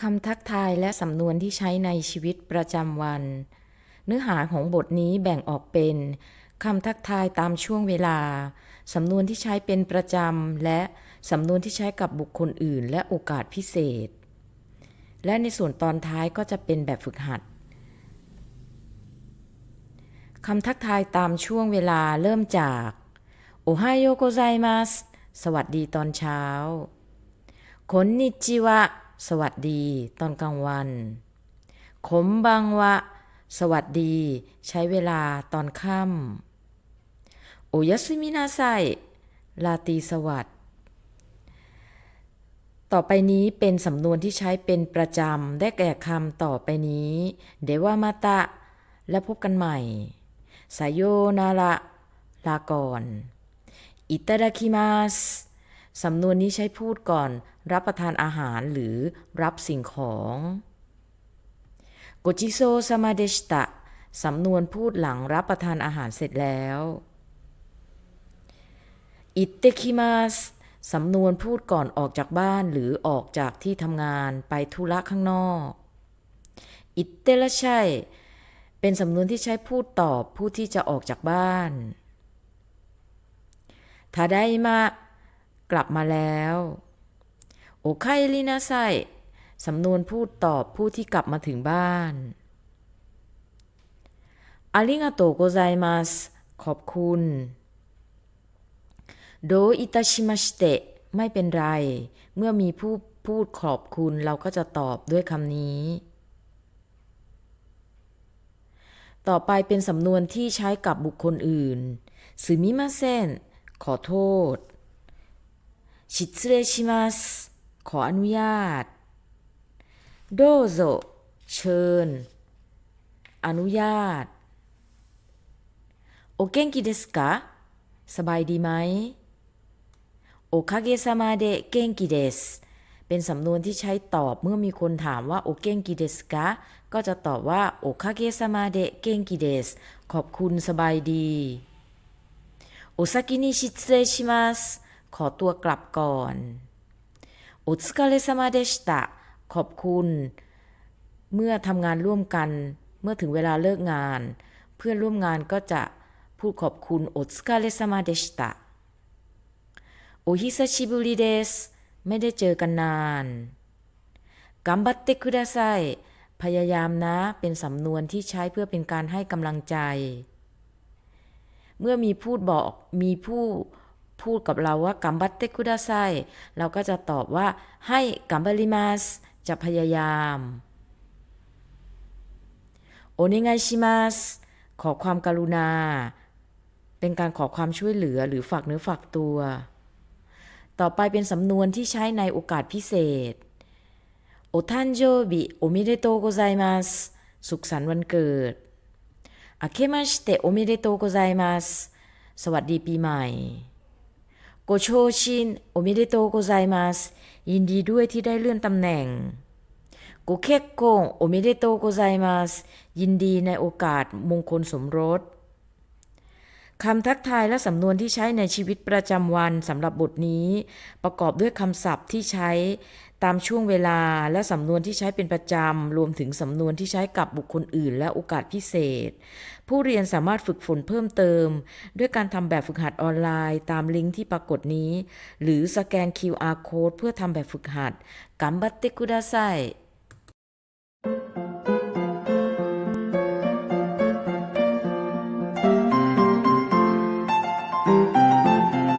คำทักทายและสำนวนที่ใช้ในชีวิตประจำวัน เนื้อหาของบทนี้แบ่งออกเป็นคำทักทายตามช่วงเวลา สำนวนที่ใช้เป็นประจำ และสำนวนที่ใช้กับบุคคลอื่น และโอกาสพิเศษ และในส่วนตอนท้ายก็จะเป็นแบบฝึกหัดคำทักทายตามช่วงเวลาเริ่มจากโอไฮโอโกไซมัสสวัสดีตอนเช้าคนนิจิวะ สวัสดีตอนกลางวัน ขมบังวะ สวัสดี ใช้เวลาตอนค่ำโอยาสุมินาไซลาตีสวัสดต่อไปนี้เป็นสำนวนที่ใช้เป็นประจำ ได้แก่คำต่อไปนี้ เดวามาตะ และพบกันใหม่ สายโยนาระลาก่อน อิตาดาคิมัส สำนวนนี้ใช้พูดก่อนรับประทานอาหารหรือรับสิ่งของโกจิโซซามาเดชตะสำนวนพูดหลังรับประทานอาหารเสร็จแล้วอิเตคิมัสสำนวนพูดก่อนออกจากบ้านหรือออกจากที่ทำงานไปธุระข้างนอก อิเตละชัยเป็นสำนวนที่ใช้พูดตอบผู้ที่จะออกจากบ้านทาไดมะ กลับมาแล้ว โอไครินาไซสำนวนพูดตอบผู้ที่กลับมาถึงบ้านอาริงาโตโกไซมัสขอบคุณโดอิตาชิมาชิเตะไม่เป็นไร เมื่อมีผู้พูดขอบคุณเราก็จะตอบด้วยคำนี้ ต่อไปเป็นสำนวนที่ใช้กับบุคคลอื่นสึมิมาเซนขอโทษ ชิตเรชิมัสขออนุญาต โดโซเชิญ อนุญาต โอเกนกิเดสกะสบายดีไหม โอคาเกซามาเดเกนกิเดส เป็นสำนวนที่ใช้ตอบเมื่อมีคนถามว่าโอเกนกิเดสกะก็จะตอบว่าโอคาเกซามาเดเกนกิเดส ขอบคุณสบายดี โอซากินิชิตเรชิมัส ขอตัวกลับก่อนโอซึคาเรซามาเดชตะ ขอบคุณ เมื่อทำงานร่วมกัน เมื่อถึงเวลาเลิกงาน เพื่อนร่วมงานก็จะพูดขอบคุณโอซึคาเรซามาเดชตะโอฮิซาชิบุริเดสไม่ได้เจอกันนานกัมบัตเตคุดาไซพยายามนะเป็นสำนวนที่ใช้เพื่อเป็นการให้กำลังใจ เมื่อมีพูดบอกมีผู้ พูดกับเราว่ากัมบัตเตคุดาไซเราก็จะตอบว่าให้กัมบาริมัสจะพยายามโอเนไงชิมัสขอความกรุณา เป็นการขอความช่วยเหลือหรือฝากเนื้อฝากตัว ต่อไปเป็นสำนวนที่ใช้ในโอกาสพิเศษโอทันโจบิโอมิเดโตโกไซมัสสุขสันต์วันเกิดอาเคมาชิเตโอมิเดโตโกไซมัสสวัสดีปีใหม่ โกโชชินโอมิเดโตโกไซมัสยินดีด้วยที่ได้เลื่อนตำแหน่งโกเคโกงโอมิเดโตโกไซมัสยินดีในโอกาสมงคลสมรส คำทักทายและสำนวนที่ใช้ในชีวิตประจำวันสำหรับบทนี้ ประกอบด้วยคำศัพท์ที่ใช้ตามช่วงเวลาและสำนวนที่ใช้เป็นประจำ รวมถึงสำนวนที่ใช้กับบุคคลอื่น และโอกาสพิเศษ ผู้เรียนสามารถฝึกฝนเพิ่มเติม ด้วยการทำแบบฝึกหัดออนไลน์ตามลิงก์ที่ปรากฏนี้ หรือสแกน QR code เพื่อทำแบบฝึกหัดกัมบัตเตคุดาไซ